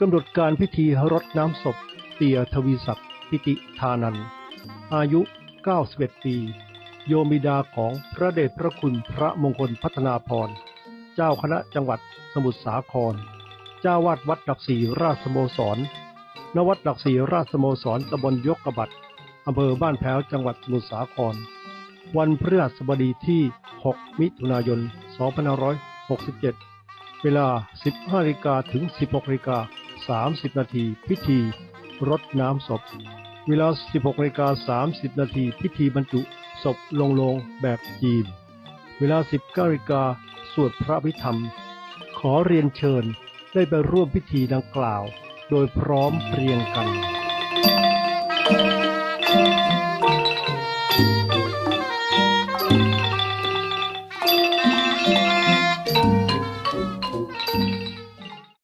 กำหนดการพิธีรดน้ำศพเตียทวีศักดิ์ปิติทานัน อายุ 91 ปี โยมิดาของพระเดชพระคุณพระมงคลพัฒนาพร เจ้าคณะจังหวัดสมุทรสาคร เจ้าวาดวัดหลักศรีราชสโมสรณวัดหลักศรีราชสโมสรตำบลยกกระบัดอำเภอบ้านแพ้วจังหวัดสมุทรสาคร วันพฤหัสบดีที่ 6 มิถุนายน 2567 เวลา 15นาฬิกาถึง 16นาฬิกา 30 นาทีพิธีรดน้ำศพ เวลา 16นาฬิกา30 นาทีพิธีบรรจุศพลงโลงแบบจีน เวลา 19นาฬิกาสวดพระพิธรรม ขอเรียนเชิญได้ไปร่วมพิธีดังกล่าว โดยพร้อมเพรียงกัน